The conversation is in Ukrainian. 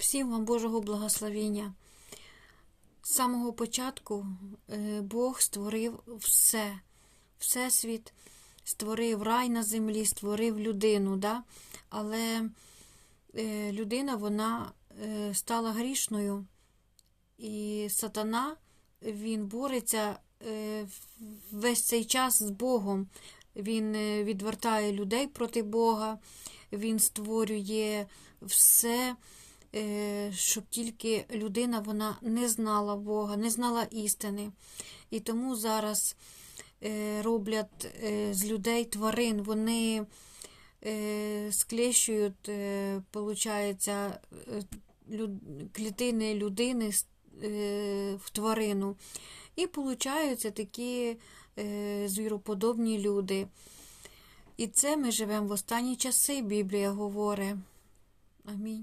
Всім вам Божого благословення. З самого початку е, Бог створив все. Всесвіт створив рай на землі, створив людину. Да? Але е, людина вона е, стала грішною. І сатана він бореться весь цей час з Богом. Він відвертає людей проти Бога, він створює все, щоб тільки людина вона не знала Бога, не знала істини. І тому зараз е, роблять е, з людей тварин, вони е, склещують, е, е, люд- клітини людини е, в тварину. І получаються такі е, звіроподобні люди. І це ми живемо в останні часи, Біблія говорить. Амінь.